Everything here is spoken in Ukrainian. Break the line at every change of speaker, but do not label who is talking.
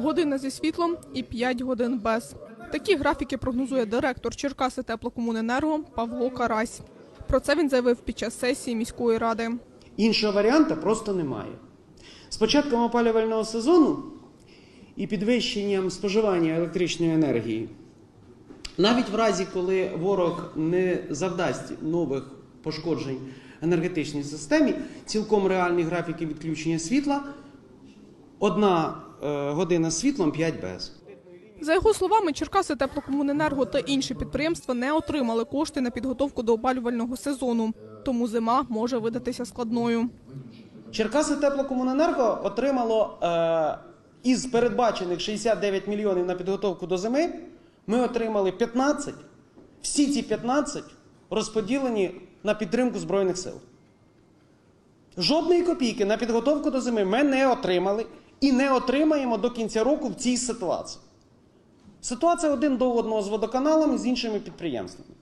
година зі світлом і 5 годин без. Такі графіки прогнозує директор Черкаси теплокомуненерго Павло Карась. Про це він заявив під час сесії міської ради.
Іншого варіанта просто немає. З початком опалювального сезону і підвищенням споживання електричної енергії, навіть в разі, коли ворог не завдасть нових пошкоджень енергетичній системі, цілком реальні графіки відключення світла, одна година з світлом 5 без.
За його словами, Черкаси теплокомуненерго та інші підприємства не отримали кошти на підготовку до опалювального сезону, тому зима може видатися складною.
Черкаси теплокомуненерго отримало е, із передбачених 69 мільйонів на підготовку до зими. Ми отримали 15. Всі ці 15 розподілені на підтримку Збройних сил. Жодної копійки на підготовку до зими ми не отримали і не отримаємо до кінця року в цій ситуації. Ситуація один до одного з водоканалом і з іншими підприємствами.